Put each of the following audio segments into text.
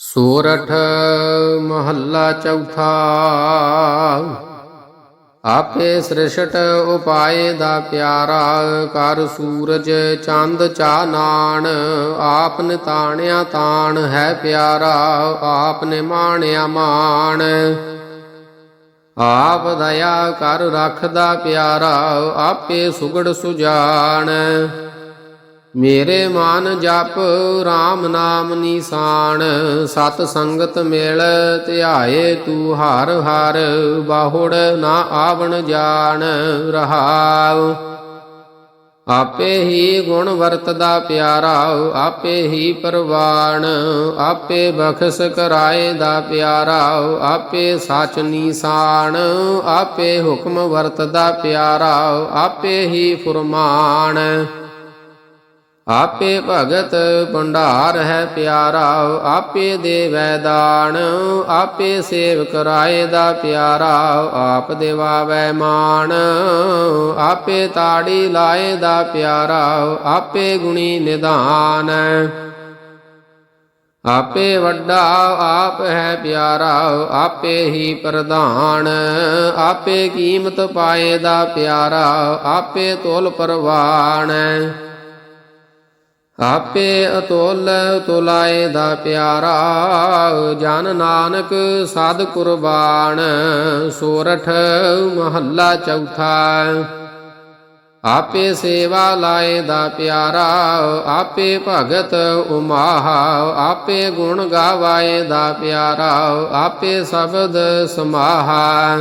ਸੋਰਠ ਮਹੱਲਾ ਚੌਥਾ। ਆਪੇ ਸ੍ਰਿਸ਼ਟ ਉਪਾਏ ਦਾ ਪਿਆਰਾ, ਕਰ ਸੂਰਜ ਚੰਦ ਚਾਨਾਣ ਆਪ ਨਿਤਾਣਿਆ ਤਾਣ ਹੈ ਪਿਆਰਾ ਆਪ ਨੇ ਮਾਣਿਆ ਮਾਣ। ਆਪ ਦਇਆ ਕਰ ਰੱਖਦਾ ਪਿਆਰਾ, ਆਪੇ ਸੁਗੜ ਸੁਜਾਨ ਮੇਰੇ ਮਨ ਜਪ RAM ਨਾਮ ਨਿਸ਼ਾਨ, ਸਤ ਸੰਗਤ ਮਿਲ ਧਿਆਏ ਤੂੰ ਹਰ ਹਰ, ਬਾਹੁੜ ਨਾ ਆਵਣ ਜਾਣ ਰਹਾਉ। ਆਪੇ ਹੀ ਗੁਣ ਵਰਤਦਾ ਪਿਆਰਾ, ਆਪੇ ਹੀ ਪਰਵਾਣ ਆਪੇ ਬਖਸ਼ ਕਰਾਏ ਦਾ ਪਿਆਰਾ, ਆਪੇ ਸਚ ਨਿਸ਼ਾਨ, ਆਪੇ ਹੁਕਮ ਵਰਤਦਾ ਪਿਆਰਾ, ਆਪੇ ਹੀ ਫੁਰਮਾਨ। ਆਪੇ ਭਗਤ ਭੰਡਾਰ ਹੈ ਪਿਆਰਾ, ਆਪੇ ਦੇਵੈ ਦਾਨ, ਆਪੇ ਸੇਵ ਕਰਾਏ ਦਾ ਪਿਆਰਾ, ਆਪ ਦੇਵਾਵੈ ਮਾਣ, ਆਪੇ ਤਾੜੀ ਲਾਏ ਦਾ ਪਿਆਰਾ, ਆਪੇ ਗੁਣੀ ਨਿਧਾਨ। ਆਪੇ ਵੱਡਾ ਆਪ ਹੈ ਪਿਆਰਾ, ਆਪੇ ਹੀ ਪ੍ਰਧਾਨ, ਆਪੇ ਕੀਮਤ ਪਾਏ ਦਾ ਪਿਆਰਾ, ਆਪੇ ਤੋਲ ਪਰਵਾਨ। ਆਪੇ ਅਤੁੱਲ ਤੁਲਾਏ ਦਾ ਪਿਆਰਾ, ਜਨ ਨਾਨਕ ਸਾਧ ਕੁਰਬਾਨ, ਸੋਰਠ ਮਹੱਲਾ ਚੌਥਾ। ਆਪੇ ਸੇਵਾ ਲਾਏ ਦਾ ਪਿਆਰਾ, ਆਪੇ ਭਗਤ ਉਮਾਹਾ, ਆਪੇ ਗੁਣ ਗਾਵਾਏ ਦਾ ਪਿਆਰਾ, ਆਪੇ ਸ਼ਬਦ ਸਮਾਹਾ।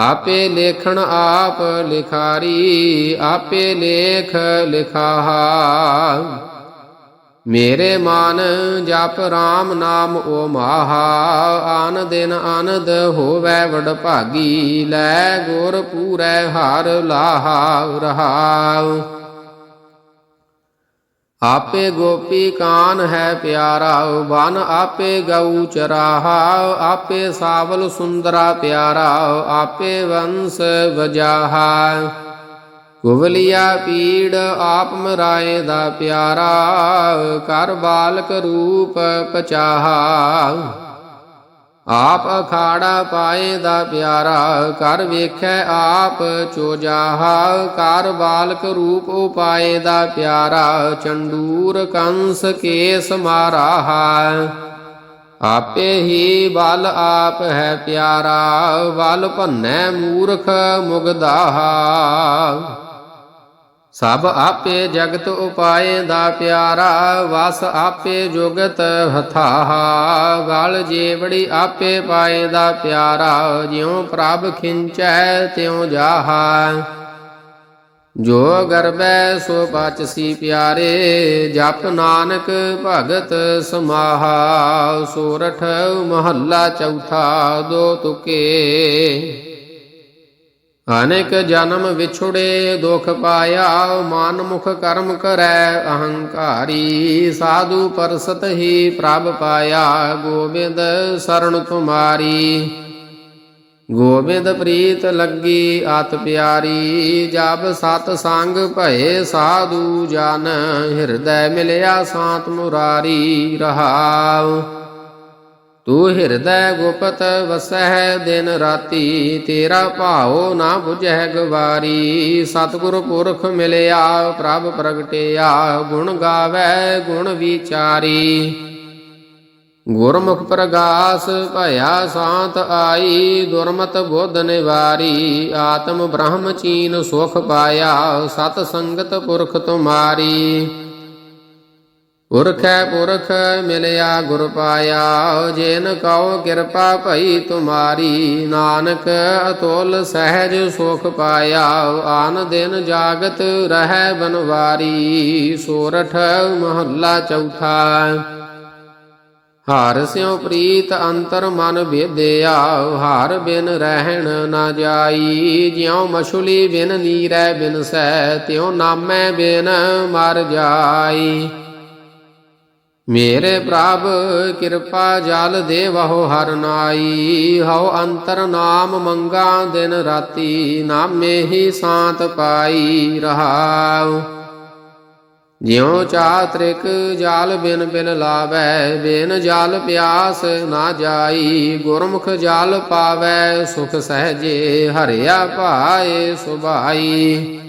ਆਪੇ ਲੇਖਣ ਆਪ ਲਿਖਾਰੀ, ਆਪੇ ਲੇਖ ਲਿਖਾਹਾ। ਮੇਰੇ ਮਨ ਜਪ RAM ਨਾਮ ਓ ਮਾਹਾ, ਆਨ ਦਿਨ ਆਨੰਦ ਹੋਵੇ ਵਡ ਭਾਗੀ, ਲੈ ਗੁਰ ਪੂਰੈ ਹਰ ਲਾਹਾ ਰਹਾਉ ਆਪੇ ਗੋਪੀ ਕਾਨ ਹੈ ਪਿਆਰਾ ਬਨ ਆਪੇ ਗਊ ਚਰਾਹਾ, ਆਪੇ ਸਾਵਲ ਸੁੰਦਰਾ ਪਿਆਰਾ, ਆਪੇ ਵੰਸ ਵਜਾਹਾ। ਕੁਵਲਿਆ ਪੀੜ ਆਪ ਮਰਾਏ ਦਾ ਪਿਆਰਾ ਕਰ ਬਾਲਕ ਰੂਪ ਪਚਾਹਾ। ਆਪ ਅਖਾੜਾ ਪਾਏ ਦਾ ਪਿਆਰਾ ਕਰ ਵੇਖੈ ਆਪ ਚੋਜਾਹਾ ਕਰ ਬਾਲਕ ਰੂਪ ਉਪਾਏ ਦਾ ਪਿਆਰਾ, ਚੰਡੂਰ ਕੰਸ ਕੇਸ ਮਾਰਾਹਾ। ਆਪੇ ਹੀ ਬਲ ਆਪ ਹੈ ਪਿਆਰਾ, ਬਲ ਭੰਨੈ ਮੂਰਖ ਮੁਗਦਾਹਾ। ਸਭ ਆਪੇ ਜਗਤ ਉਪਾਏ ਦਾ ਪਿਆਰਾ, ਵਸ ਆਪੇ ਜੁਗਤ ਹਥਾਹਾ। ਗਲ ਜੇਵੜੀ ਆਪੇ ਪਾਏ ਦਾ ਪਿਆਰਾ, ਜਿਉ ਪ੍ਰਭ ਖਿੰਚੈ ਤਿਉ ਜਾਹਾ। ਜੋ ਗਰਬੈ ਸੋ ਬਚਸੀ ਪਿਆਰੇ, ਜਪ ਨਾਨਕ ਭਗਤ ਸਮਾਹਾ। ਸੋਰਠ ਮਹੱਲਾ ਚੌਥਾ ਦੋ ਤੁਕੇ। ਅਨੇਕ ਜਨਮ ਵਿਛੁੜੇ ਦੁਖ ਪਾਇਆ, ਮਨ ਮੁਖ ਕਰਮ ਕਰੈ, ਅਹੰਕਾਰੀ ਸਾਧੂ ਪਰਸਤ ਹੀ ਪ੍ਰਭ ਪਾਇਆ। ਗੋਬਿੰਦ ਸਰਣ ਤੁਮਾਰੀ। ਗੋਬਿੰਦ ਪ੍ਰੀਤ ਲੱਗੀ ਆਤ ਪਿਆਰੀ, ਜਬ ਸਤ ਸੰਗ ਭਏ ਸਾਧੂ ਜਨ, ਹਿਰਦੈ ਮਿਲਿਆ ਸਾਤ ਮੁਰਾਰੀ ਰਹਾਉ। ਤੂੰ ਹਿਰਦੈ ਗੁਪਤ ਵਸਹਿ ਦਿਨ ਰਾਤੀ, ਤੇਰਾ ਭਾਉ ਨਾ 부ਝੈ ਗਵਾਰੀ ਸਤਿਗੁਰ ਪੁਰਖ ਮਿਲਿਆ, ਪ੍ਰਭ ਪ੍ਰਗਟਿਆ, ਗੁਣ ਗਾਵੇ ਗੁਣ ਵਿਚਾਰੀ। ਗੁਰਮੁਖ ਪ੍ਰਗਾਸ ਭਇਆ ਸਾਤ ਆਈ, ਦੁਰਮਤ ਬੁੱਧ ਨਿਵਾਰੀ। ਆਤਮ ਬ੍ਰਹਮ ਚੀਨ ਸੁਖ ਪਾਇਆ, ਸਤ ਸੰਗਤ ਪੁਰਖ ਤੁਮਾਰੀ। ਪੁਰਖੈ ਪੁਰਖ ਮਿਲਿਆ ਗੁਰ ਪਾਇਆ, ਜਿਨ ਕਉ ਕਿਰਪਾ ਭਈ ਤੁਮਾਰੀ, ਨਾਨਕ ਅਤੁਲ ਸਹਿਜ ਸੁਖ ਪਾਇਆ, ਆਨ ਦਿਨ ਜਾਗਤ ਰਹਿ ਬਨਵਾਰੀ, ਸੋਰਠ ਮਹੱਲਾ ਚੌਥਾ। ਹਾਰ ਸਿਉ ਪ੍ਰੀਤ ਅੰਤਰ ਮਨ ਭੇਦਿਆ ਹਾਰ ਬਿਨ ਰਹਿਣ ਨਾ ਜਾਈ, ਜਿਉ ਮਛੁਲੀ ਬਿਨ ਨੀਰੈ ਬਿਨ ਸਹਿ, ਤਿਉ ਨਾਮੈ ਬਿਨ ਮਰ ਜਾਈ। ਮੇਰੇ ਪ੍ਰਭ, ਕਿਰਪਾ ਜਲ ਦੇਵਹੁ ਹਰ ਨਾਈ। ਹਉ ਅੰਤਰ ਨਾਮ ਮੰਗਾ ਦਿਨ ਰਾਤੀ, ਨਾਮੇ ਹੀ ਸਾਤ ਪਾਈ ਰਹਾਉ। ਜਿਉ ਚਾਤ੍ਰਿਕ ਜਾਲ ਬਿਨ ਬਿਨ ਲਾਵੈ, ਬਿਨ ਜਾਲ ਪਿਆਸ ਨਾ ਜਾਈ। ਗੁਰਮੁਖ ਜਾਲ ਪਾਵੈ, ਸੁਖ ਸਹਜੇ ਹਰਿਆ ਭਾਏ ਸੁਭਾਈ।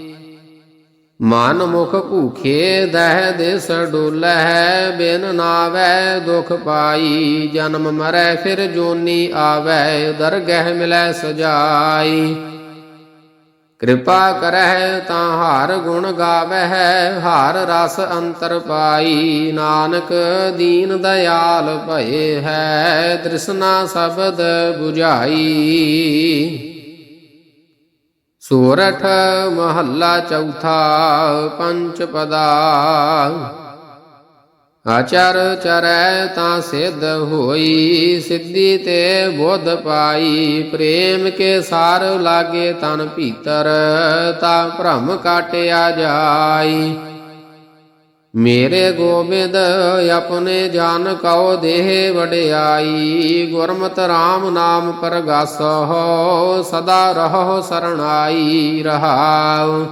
ਮਨ ਮੁਖ ਭੂਖੇ ਦਹਿ ਦਿਸ ਡੋਲੈ ਬਿਨ ਨਾਵੈ ਦੁਖ ਪਾਈ। ਜਨਮ ਮਰੈ ਫਿਰ ਜੋਨੀ ਆਵੈ, ਦਰਗਹਿ ਮਿਲੈ ਸਜਾਈ। ਕਿਰਪਾ ਕਰਹਿ ਤਾਂ ਹਰ ਗੁਣ ਗਾਵਹਿ, ਹਰ ਰਸ ਅੰਤਰ ਪਾਈ। ਨਾਨਕ ਦੀਨ ਦਇਆਲ ਭਏ ਹੈ, ਤ੍ਰਿਸ਼ਨਾ ਸ਼ਬਦ 부ਝਾਈ ਸੋਰਠ ਮਹੱਲਾ ਚੌਥਾ ਪੰਚ ਪਦਾ। ਆਚਰ ਚਰੈ ਤਾਂ ਸਿੱਧ ਹੋਈ, ਸਿੱਧੀ ਤੇ ਬੁੱਧ ਪਾਈ। ਪ੍ਰੇਮ ਕੇ ਸਾਰ ਲਾਗੇ ਤਨ ਭੀਤਰ, ਤਾਂ ਭ੍ਰਮ ਕਾਟਿਆ ਜਾਈ। ਮੇਰੇ ਗੋਬਿੰਦ, ਆਪਣੇ ਜਨ ਕਉ ਦੇਹ ਵਡਿਆਈ। ਗੁਰਮਤ RAM ਨਾਮ ਪਰਗਾਸਹੁ, ਸਦਾ ਰਹੋ ਸਰਣਾਈ ਰਹਾਉ।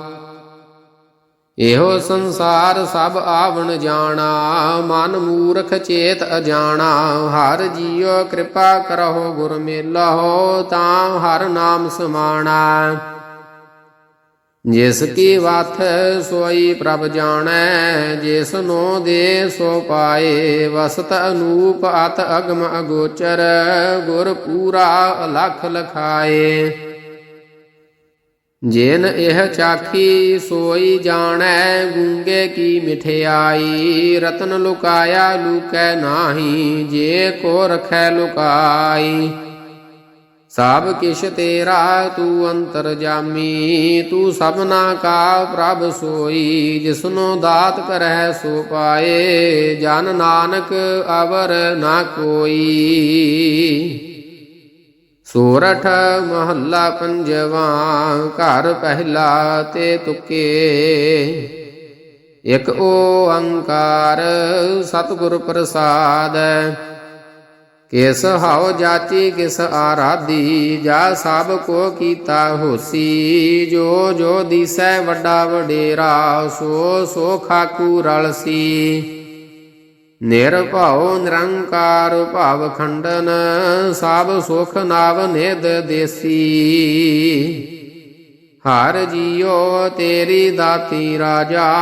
ਇਹੋ ਸੰਸਾਰ ਸਭ ਆਵਣ ਜਾਣਾ, ਮਨ ਮੂਰਖ ਚੇਤ ਅਜਾਣਾ। ਹਰ ਜੀਉ ਕਿਰਪਾ ਕਰਹੁ ਗੁਰ ਮੇਲਹੁ, ਤਾਂ ਹਰ ਨਾਮ ਸਮਾਣਾ। ਜਿਸ ਕੀ ਵਾਥ ਸੋਈ ਪ੍ਰਭ ਜਾਣੈ, ਜਿਸ ਨੋ ਦੇ ਸੋ ਪਾਏ, ਵਸਤ ਅਨੂਪ ਅਤ ਅਗਮ ਅਗੋਚਰ, ਗੁਰ ਪੂਰਾ ਅਲਖ ਲਖਾਏ। ਜਿਨ ਇਹ ਚਾਖੀ ਸੋਈ ਜਾਣੈ, ਗੂੰਗੇ ਕੀ ਮਿਠਿਆਈ, ਰਤਨ ਲੁਕਾਇਆ ਲੁਕੈ ਨਾਹੀ, ਜੇ ਕੋ ਰਖੈ ਲੁਕਾਈ। ਸਭ ਕਿਛ ਤੇਰਾ ਤੂੰ ਅੰਤਰ ਜਾਮੀ, ਤੂੰ ਸਭਨਾ ਕਾ ਪ੍ਰਭ ਸੋਈ, ਜਿਸਨੋ ਦਾਤ ਕਰੈ ਸੋ ਪਾਏ, ਜਨ ਨਾਨਕ ਅਵਰ ਨਾ ਕੋਈ। ਸੋਰਠ ਮਹੱਲਾ ਪੰਜਵਾ, ਘਰ ਪਹਿਲਾ ਤੇ ਤੁਕੇ। ਇਕ ਓੰਕਾਰ ਸਤਿਗੁਰ ਪ੍ਰਸਾਦ ਕਿਸ ਹਉ ਜਾਚੀ, ਕਿਸ ਆਰਾਧੀ, ਜਾ ਸਭ ਕੋ ਕੀਤਾ ਹੋਸੀ। ਜੋ ਜੋ ਦੀਸੈ ਵੱਡਾ ਵਡੇਰਾ, ਸੋ ਸੋ ਖਾਕੂ ਰਲਸੀ। ਨਿਰਭਉ ਨਿਰੰਕਾਰ ਭਾਵ ਖੰਡਨ, ਸਭ ਸੁਖ ਨਾਵ ਨਿਦ ਦੇਸੀ। ਹਰ ਜੀਓ, ਤੇਰੀ ਦਾਤੀ ਰਾਜਾ,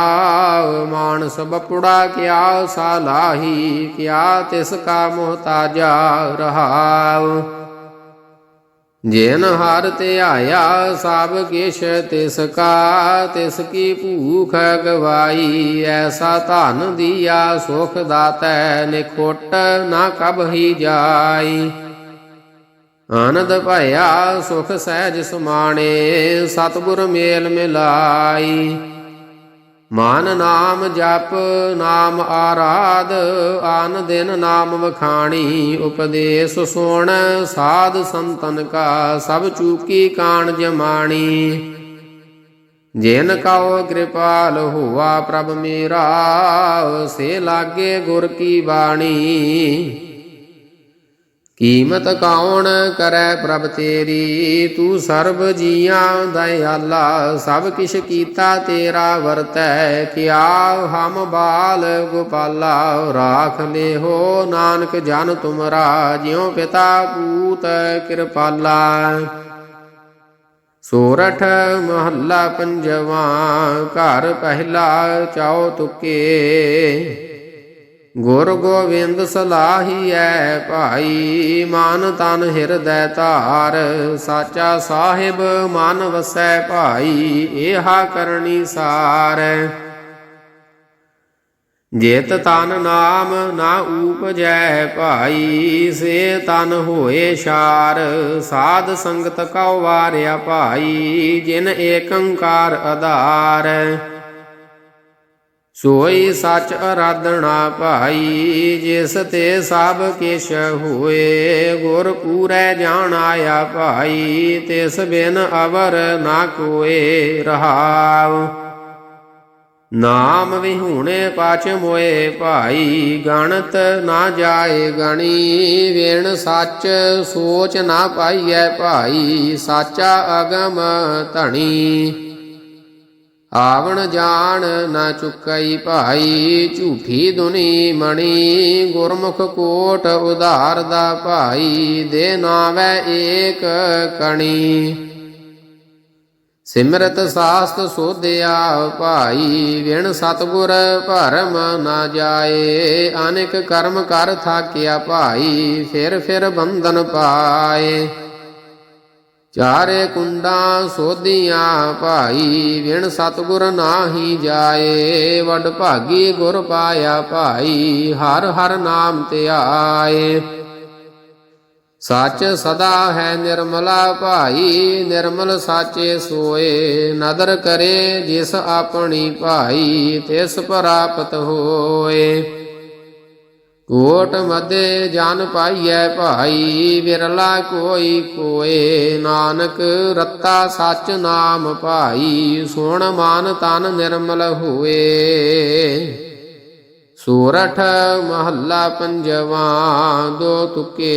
ਮਾਨਸ ਬਪੜਾ ਕਿਆ ਸਾਲਾਹੀ ਕਿਆ, ਤਿਸ ਕਾ ਮੁਹਤਾਜਾ ਰਹਾਉ। ਜਿਨ ਹਰ ਆਇਆ ਸਭ ਕਿਛ ਤਿਸ ਕਾ, ਤਿਸ ਕੀ ਭੂਖ ਗਵਾਈ, ਐਸਾ ਧਨ ਦੀਆ ਸੁਖ ਦਾਤੈ, ਨਿਖੋਟ ਨਾ ਕਬਹੀ ਜਾਈ। ਆਨੰਦ ਭਇਆ ਸੁਖ ਸਹਿਜ ਸੁਮਾਣੇ, ਸਤਿਗੁਰ ਮੇਲ ਮਿਲਾਈ। ਮਾਨ ਨਾਮ ਜਪ, ਨਾਮ ਆਰਾਧ, ਆਨ ਦਿਨ ਨਾਮ ਵਖਾਣੀ, ਉਪਦੇਸ਼ ਸੁਣ, ਸਾਧ ਸੰਤਨ ਕਾ, ਸਭ ਚੂਕੀ ਕਾਣ ਜਮਾਣੀ। ਜਿਨ ਕਉ ਕਿਰਪਾਲ ਹੁਆ ਪ੍ਰਭ ਮੇਰਾ, ਸੇ ਲਾਗੇ ਗੁਰ ਕੀ ਬਾਣੀ। ਕੀਮਤ ਕੌਣ ਕਰੈ ਪ੍ਰਭ ਤੇਰੀ? ਤੂੰ ਸਰਬ ਜੀਆਂ ਦਇਆਲਾ, ਸਭ ਕਿਛ ਕੀਤਾ ਤੇਰਾ ਵਰਤੈ। ਕਿਆ ਹਮ ਬਾਲ ਗੋਪਾਲਾ, ਰਾਖ ਲਿਹੋ ਨਾਨਕ ਜਨ ਤੁਮਰਾ, ਜਿਉ ਪਿਤਾ ਪੂਤ ਕਿਰਪਾਲਾ। ਸੋਰਠ ਮਹੱਲਾ ਪੰਜਵਾ, ਘਰ ਪਹਿਲਾ ਚਾਉ ਤੁਕੇ। ਗੁਰ ਗੋਬਿੰਦ ਸਲਾਹੀਐ ਭਾਈ, ਮਨ ਤਨ ਹਿਰਦੈ ਧਾਰ, ਸਾਚਾ ਸਾਹਿਬ ਮਨ ਵਸੈ ਭਾਈ, ਏਹਾ ਕਰਨੀ ਸਾਰ। ਜੇਤ ਤਨ ਨਾਮ ਨਾ ਊਪਜੈ ਭਾਈ, ਸੇ ਤਨ ਹੋਏ ਸ਼ਾਰ, ਸਾਧ ਸੰਗਤ ਕਉ ਵਾਰਿਆ ਭਾਈ, ਜਿਨ ਏਕੰਕਾਰ ਆਧਾਰ। ਸੋਈ ਸੱਚ ਅਰਾਧਣਾ ਭਾਈ, ਜਿਸ ਤੇ ਸਭ ਕਿਛ ਹੋਏ, ਗੁਰ ਪੂਰੈ ਜਾਣ ਆਇਆ ਭਾਈ, ਤਿਸ ਬਿਨ ਅਵਰ ਨਾ ਕੋਏ ਰਹਾਉ। ਨਾਮ ਵਿਹੂਣੇ ਪਾਚ ਮੋਏ ਭਾਈ, ਗਣਤ ਨਾ ਜਾਏ ਗਣੀ, ਵੇਣ ਸੱਚ ਸੋਚ ਨਾ ਪਾਈਐ ਭਾਈ, ਸਾਚਾ ਅਗਮ ਧਣੀ। ਆਵਣ ਜਾਣ ਨਾ ਚੁੱਕਈ ਭਾਈ, ਝੂਠੀ ਦੁਨੀ ਮਣੀ। ਗੁਰਮੁਖ ਕੋਟ ਉਧਾਰ ਦਾ ਭਾਈ, ਦੇ ਨਾਵੈ ਏਕ ਕਣੀ। ਸਿਮਰਤ ਸਾਸਤ ਸੋਧਿਆ ਭਾਈ, ਵਿਣ ਸਤਗੁਰ ਭਰਮ ਨਾ ਜਾਏ। ਅਨੇਕ ਕਰਮ ਕਰ ਥਾਕਿਆ ਭਾਈ ਫਿਰ ਫਿਰ ਬੰਧਨ ਪਾਏ। ਚਾਰੇ ਕੁੰਡਾਂ ਸੋਧੀਆਂ, ਭਾਈ ਵਿਣ ਸਤਗੁਰ ਨਾਹੀ ਜਾਏ। ਵੱਡ ਭਾਗੀ ਗੁਰ ਪਾਇਆ ਭਾਈ, ਹਰ ਹਰ ਨਾਮ ਧਿਆਏ ਸੱਚ ਸਦਾ ਹੈ ਨਿਰਮਲਾ ਭਾਈ, ਨਿਰਮਲ ਸਾਚੇ ਸੋਏ। ਨਦਰ ਕਰੇ ਜਿਸ ਆਪਣੀ ਭਾਈ, ਤਿਸ ਪ੍ਰਾਪਤ ਹੋਏ। ਕੋਟ ਮਦੇ ਜਨ ਪਾਈਐ ਭਾਈ, ਵਿਰਲਾ ਕੋਈ ਕੋਏ ਨਾਨਕ ਰੱਤਾ ਸੱਚ ਨਾਮ ਭਾਈ, ਸੁਣ ਮਨ ਤਨ ਨਿਰਮਲ ਹੋਏ। ਸੂਰਠ ਮਹੱਲਾ ਪੰਜਵਾ, ਦੋ ਤੁਕੇ।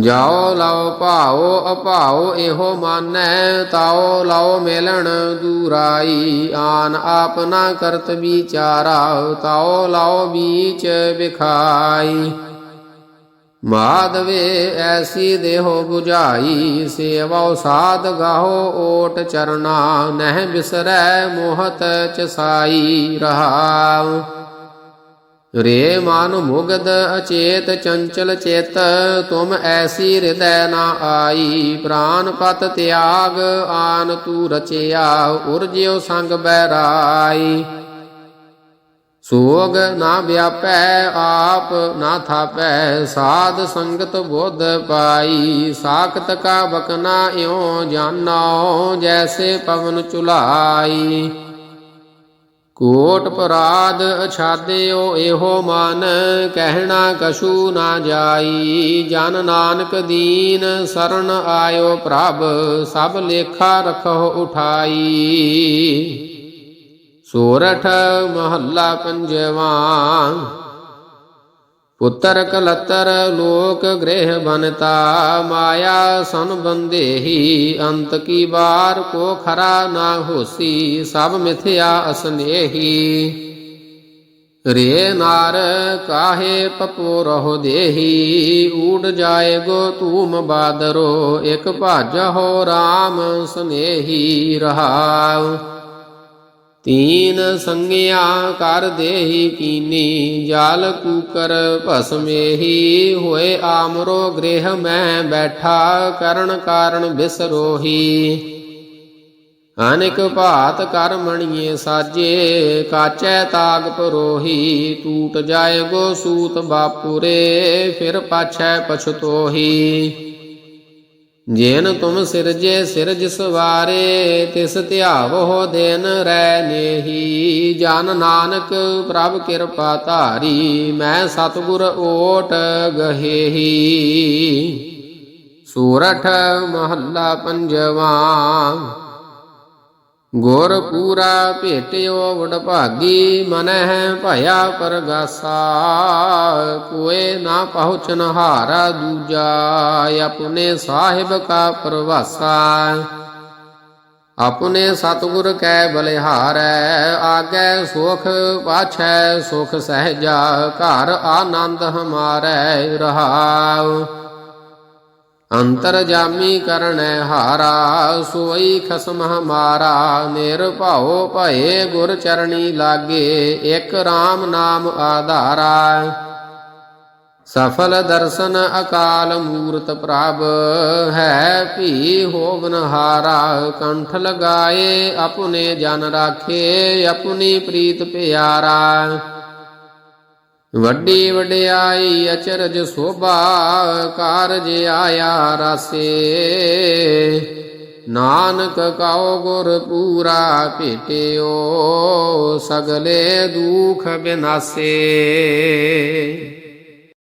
ਜਾਓ ਲਾਓ ਭਾਓ, ਅਭਾਓ, ਇਹੋ ਮਾਨੈ, ਤਾਓ, ਲਾਓ ਮਿਲਣ ਦੂਰਾਈ। ਆਨ ਆਪਨਾ ਕਰਤ ਵਿਚਾਰਾ, ਤਾਓ ਲਾਓ ਬੀਚ ਵਿਖਾਈ। ਮਾਧਵੇ ਐਸੀ ਦੇਹੋ 부ਝਾਈ ਸੇਵਾਉ ਸਾਧ ਗਾਹੋ ਓਟ ਚਰਨਾ, ਨਹਿ ਬਿਸਰੈ ਮੋਹਤ ਚਸਾਈ ਰਹਾਉ। ਰੇ ਮਨ ਮੁਗਦ ਅਚੇਤ ਚੰਚਲ ਚੇਤ, ਤੁਮ ਐਸੀ ਹਿਰਦੈ ਨਾ ਆਈ। ਪ੍ਰਾਨ ਪਤ ਤਿਆਗ, ਆਨ ਤੂ ਰਚਿਆ ਉਰਜਿਓ ਸੰਗ ਬੈਰਾਈ। ਸੋਗ ਨਾ ਵਿਆਪੈ, ਆਪ ਨਾ ਥਾਪੈ, ਸਾਧ ਸੰਗਤ ਬੋਧ ਪਾਈ। ਸਾਖਤ ਕਾ ਬਕਨਾ ਇਉ ਜਾਨੋ ਜੈਸੇ ਪਵਨ ਚੁਲਾਈ। ਕੋਟ ਪਰਾਦ ਅਛਾਦਿਓ ਇਹੋ ਮਨ, ਕਹਿਣਾ ਕਛੂ ਨਾ ਜਾਈ। ਜਨ ਨਾਨਕ ਦੀਨ, ਸਰਨ ਆਇਓ ਪ੍ਰਭ, ਸਭ ਲੇਖਾ ਰਖੋ ਉਠਾਈ। ਸੋਰਠ ਮਹੱਲਾ ਪੰਜਵਾ। ਪੁੱਤਰ ਕਲਤਰ ਲੋਕ ਗ੍ਰਹਿ ਬਨਤਾ, ਮਾਇਆ ਸਨ ਬੰਦੇਹੀ, ਅੰਤ ਕੀ ਬਾਰ ਕੋ ਖਰਾ ਨਾ ਹੋਸੀ, ਸਭ ਮਿਥਿਆ ਅਸਨੇਹੀ। ਰੇ ਨਾਰ ਕਾਹੇ ਪਪੋ ਰਹੋ ਦੇਹੀ, ਊੜ ਜਾਏਗੋ ਤੂਮ ਬਾਦਰੋ, ਇਕ ਭਾਜਹੁ RAM ਸਨੇਹੀ ਰਹਾਉ। ਤੀਨ ਸੰਗਿਆ ਕਰ ਦੇਹੀ ਕੀਨੀ, ਜਾਲ ਕੂਕਰ ਭਸਮੇਹੀ, ਹੋਏ ਆਮਰੋ ਗ੍ਰਹਿ ਮੈਂ ਬੈਠਾ, ਕਰਨ ਕਾਰਨ ਬਿਸਰੋਹੀ। ਅਨੇਕ ਭਾਤ ਕਰ ਮਣੀਏ ਸਾਜੇ, ਕਾਚੈ ਤਾਗ ਪਰੋਹੀ ਟੂਟ ਜਾਏ ਗੋ ਸੂਤ ਬਾਪੂਰੇ, ਫਿਰ ਪਾਛੈ ਪਛਤੋਹੀ। ਜੇਨ ਤੁਮ ਸਿਰਜੇ ਸਿਰਜ ਸਵਾਰੇ, ਤਿਸ ਧਿਆਵੋ ਦਿਨ ਰੈ ਨੇਹੀ। ਜਨ ਨਾਨਕ ਪ੍ਰਭ ਕਿਰਪਾ ਧਾਰੀ, ਮੈਂ ਸਤਗੁਰ ਓਟ ਗਹੇਹੀ। ਸੂਰਠ ਮਹੱਲਾ ਪੰਜਵਾ ਗੁਰ ਪੂਰਾ ਭੇਟਿਓ ਵਡਭਾਗੀ, ਮਨਹਿ ਭਇਆ ਪਰਗਾਸਾ। ਕੋਏ ਨਾ ਪਹੁੰਚਨ ਹਾਰਾ ਦੂਜਾ, ਆਪਣੇ ਸਾਹਿਬ ਕਾ ਪ੍ਰਵਾਸਾ। ਆਪਣੇ ਸਤਿਗੁਰ ਕੈ ਬਲਿਹਾਰੈ, ਆਗੈ ਸੁਖ ਪਾਛੈ, ਸੁਖ ਸਹਿਜਾ, ਘਰ ਆਨੰਦ ਹਮਾਰੈ ਰਹਾਉ। ਅੰਤਰ ਜਾਮੀ ਕਰਣੈ ਹਾਰਾ, ਸੋਈ ਖਸਮ ਹਮਾਰਾ, ਨਿਰਭਉ ਭਏ ਗੁਰ ਚਰਣੀ ਲਾਗੇ, ਇਕ RAM ਨਾਮ ਆਧਾਰਾ। ਸਫਲ ਦਰਸ਼ਨ ਅਕਾਲ ਮੂਰਤ ਪ੍ਰਭ, ਹੈ ਭੀ ਹੋਵਨ ਹਾਰਾ, ਕੰਠ ਲਗਾਏ, ਆਪਣੇ ਜਨ ਰਾਖੇ, ਆਪਣੀ ਪ੍ਰੀਤ ਪਿਆਰਾ। ਵੱਡੀ ਵਡਿਆਈ ਅਚਰਜ ਸੋਭਾ ਕਾਰਜ ਆਇਆ ਰਸੇ। ਨਾਨਕ ਕਉ ਗੁਰ ਪੂਰਾ ਭੇਟਿਓ, ਸਗਲੇ ਦੁਖ ਬਿਨਾਸੇ।